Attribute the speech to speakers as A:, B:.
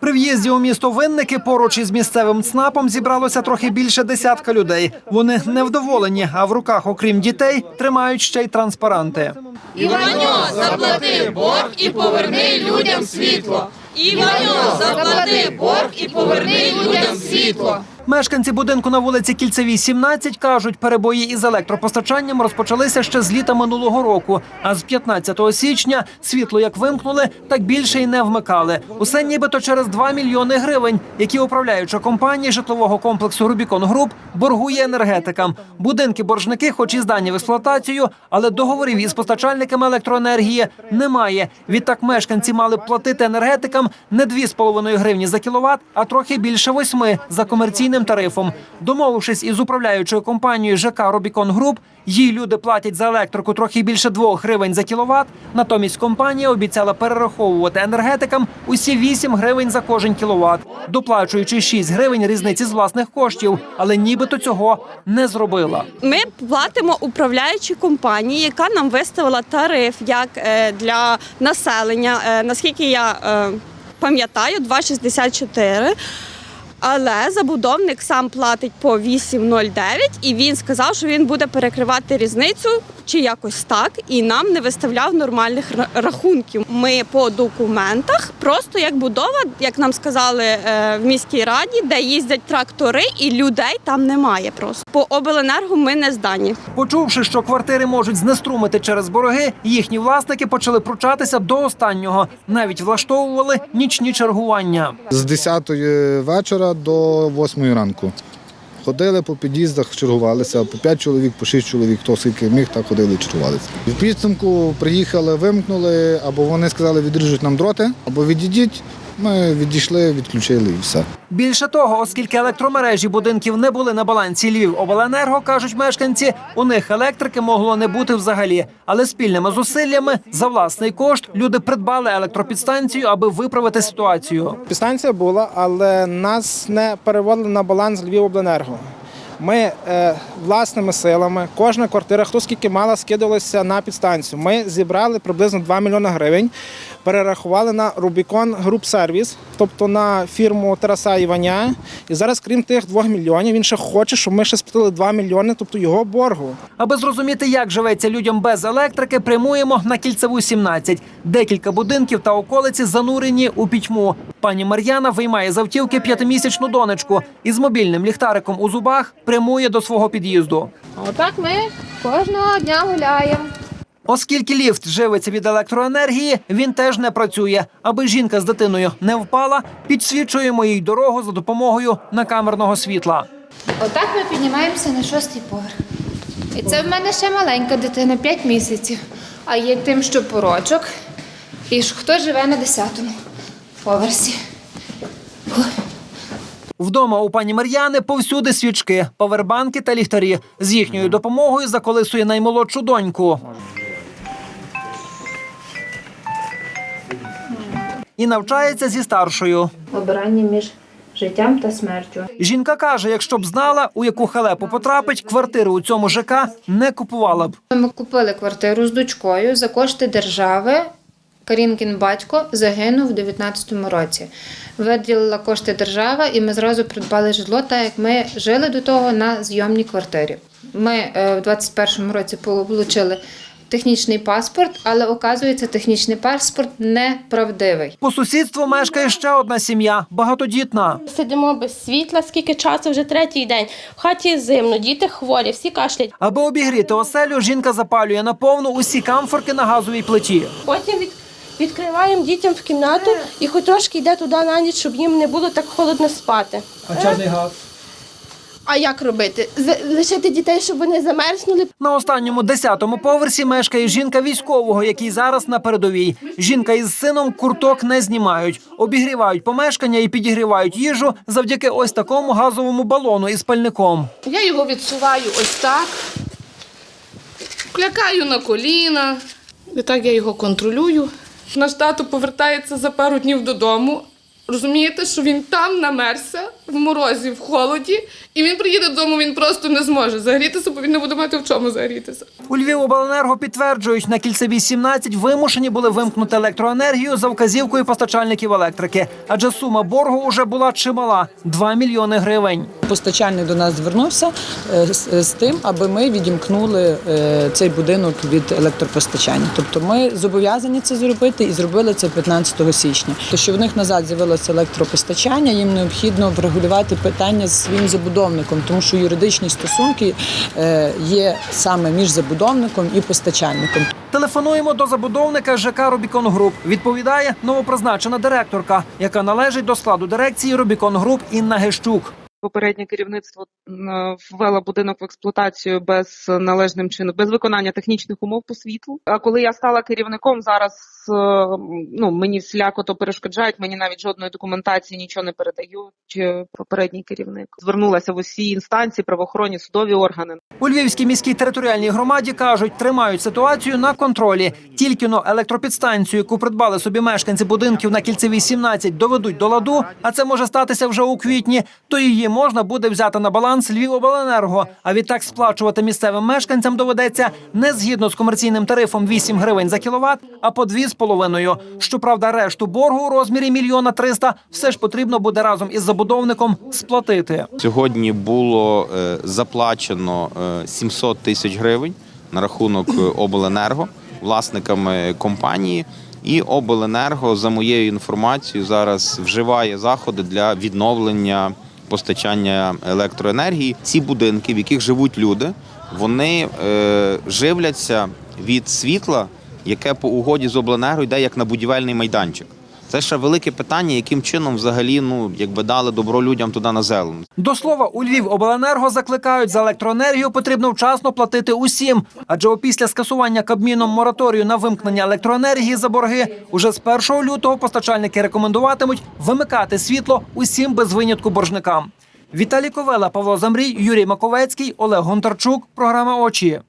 A: При в'їзді у місто Винники поруч із місцевим ЦНАПом зібралося трохи більше десятка людей. Вони невдоволені, а в руках, окрім дітей, тримають ще й транспаранти.
B: Іваньо, заплати борг і поверни людям світло. Іваньо, заплати борг і поверни людям світло.
A: Мешканці будинку на вулиці Кільцевій, 17, кажуть, перебої із електропостачанням розпочалися ще з літа минулого року. А з 15 січня світло як вимкнули, так більше й не вмикали. Усе нібито через 2 мільйони гривень, які управляюча компанія житлового комплексу Рубікон Груп боргує енергетикам. Будинки боржники, хоч і здані в експлуатацію, але договорів із постачальниками електроенергії немає. Відтак мешканці мали б платити енергетикам не 2,5 гривні за кіловат, а трохи більше 8 за комерційним тарифом. Домовившись із управляючою компанією ЖК Рубікон Груп, їй люди платять за електрику трохи більше 2 гривень за кіловат. Натомість компанія обіцяла перераховувати енергетикам усі 8 гривень за кожен кіловат, доплачуючи 6 гривень різниці з власних коштів, але нібито цього не зробила.
C: Ми платимо управляючій компанії, яка нам виставила тариф як е, для населення. Е, Наскільки я е, пам'ятаю, 2,64. Але забудовник сам платить по 8,09 і він сказав, що він буде перекривати різницю чи якось так, і нам не виставляв нормальних рахунків. Ми по документах, просто як будова, як нам сказали е, в міській раді, де їздять трактори, і людей там немає. Просто по обленерго ми не здані.
A: Почувши, що квартири можуть знеструмити через борги, їхні власники почали пручатися до останнього. Навіть влаштовували нічні чергування.
D: З 10 вечора до 8 ранку. Ходили по під'їздах, чергувалися, по 5 чоловік, по 6 чоловік, хто скільки міг, так ходили і чергувалися. В підсумку приїхали, вимкнули, або вони сказали, відріжуть нам дроти, або відійдіть. Ми відійшли, відключили і все.
A: Більше того, оскільки електромережі будинків не були на балансі Львівобленерго, кажуть мешканці, у них електрики могло не бути взагалі. Але спільними зусиллями за власний кошт люди придбали електропідстанцію, аби виправити ситуацію.
E: Підстанція була, але нас не переводили на баланс Львівобленерго. Ми е, власними силами, кожна квартира, хто скільки мала, скидувалася на підстанцію. Ми зібрали приблизно 2 мільйони гривень, перерахували на Rubicon Group Service, тобто на фірму Тараса Іваня. І зараз, крім тих 2 мільйонів, він ще хоче, щоб ми ще сплатили 2 мільйони, тобто його боргу.
A: Аби зрозуміти, як живеться людям без електрики, прямуємо на кільцеву 17. Декілька будинків та околиці занурені у пітьму. Пані Мар'яна виймає з автівки п'ятимісячну донечку і з мобільним ліхтариком у зубах прямує до свого під'їзду.
F: Отак ми кожного дня гуляємо.
A: Оскільки ліфт живиться від електроенергії, він теж не працює. Аби жінка з дитиною не впала, підсвічуємо їй дорогу за допомогою накамерного світла.
F: Отак ми піднімаємося на шостий поверх. І це в мене ще маленька дитина, 5 місяців. А є тим, що порочок. І ж хто живе на 10-му поверсі.
A: Вдома у пані Мар'яни повсюди свічки, павербанки та ліхтарі. З їхньою допомогою заколисує наймолодшу доньку. І навчається зі старшою.
F: Обирання між життям та смертю.
A: Жінка каже, якщо б знала, у яку халепу потрапить, квартиру у цьому ЖК не купувала б.
F: Ми купили квартиру з дочкою за кошти держави. Карінкін батько загинув у 19-му році. Виділила кошти держава, і ми зразу придбали житло, так як ми жили до того на зйомній квартирі. Ми е, в 21-му році отримали технічний паспорт, але оказується, технічний паспорт неправдивий.
A: По сусідству мешкає ще одна сім'я, багатодітна.
G: Сидимо без світла, скільки часу, вже третій день. В хаті зимно, діти хворі, всі кашлять.
A: Аби обігріти оселю, жінка запалює наповну усі камфорки на газовій плиті.
G: Потім від, відкриваємо дітям в кімнату і хоч трошки йде туди на ніч, щоб їм не було так холодно спати.
A: А чорний газ?
G: А як робити? З- лишити дітей, щоб вони замерзнули?
A: На останньому десятому поверсі мешкає жінка військового, який зараз на передовій. Жінка із сином курток не знімають, обігрівають помешкання і підігрівають їжу завдяки ось такому газовому балону із пальником.
H: Я його відсуваю ось так, клякаю на коліна. І так я його контролюю. Наш тато повертається за пару днів додому. Розумієте, що він там намерся, в морозі, в холоді, і він приїде додому, він просто не зможе загрітися, бо він не буде мати в чому загрітися.
A: У Львівобленерго підтверджують, на кільцевій 17 вимушені були вимкнути електроенергію за вказівкою постачальників електрики, адже сума боргу уже була чимала 2 мільйони гривень.
I: Постачальник до нас звернувся е, з, з тим, аби ми відімкнули е, цей будинок від електропостачання. Тобто ми зобов'язані це зробити і зробили це 15 січня. То що в них назад з'явилося електропостачання, їм необхідно врегулювати питання з своїм забудовником, тому що юридичні стосунки е, є саме між забудовником і постачальником.
A: Телефонуємо до забудовника ЖК Рубікон Груп. Відповідає новопризначена директорка, яка належить до складу дирекції Рубікон Груп Інна Гещук.
J: Попереднє керівництво м, ввело будинок в експлуатацію без належним чином, без виконання технічних умов по світлу. А коли я стала керівником, зараз е, ну мені всіляко то перешкоджають. Мені навіть жодної документації нічого не передають. е, Попередній керівник звернулася в усі інстанції, правоохоронні судові органи.
A: У Львівській міській територіальній громаді кажуть, тримають ситуацію на контролі. Тільки но електропідстанцію, яку придбали собі мешканці будинків на кільцевій 17, доведуть до ладу, а це може статися вже у квітні. То її можна буде взяти на баланс Львівобленерго. А відтак сплачувати місцевим мешканцям доведеться не згідно з комерційним тарифом 8 гривень за кіловат, а по 2,5. Щоправда, решту боргу у розмірі мільйона 300 все ж потрібно буде разом із забудовником сплатити.
C: Сьогодні було е, заплачено е, 700 тисяч гривень на рахунок е, обленерго власниками компанії. І обленерго, за моєю інформацією, зараз вживає заходи для відновлення постачання електроенергії. Ці будинки, в яких живуть люди, вони е, живляться від світла, яке по угоді з обленерго йде як на будівельний майданчик. Це ще велике питання, яким чином взагалі ну якби дали добро людям туди на зелень.
A: До слова, у Львів обленерго закликають за електроенергію потрібно вчасно платити усім. Адже опісля скасування кабміном мораторію на вимкнення електроенергії за борги уже з 1 лютого постачальники рекомендуватимуть вимикати світло усім без винятку боржникам. Віталій Ковела, Павло Замрій, Юрій Маковецький, Олег Гонтарчук. Програма очі.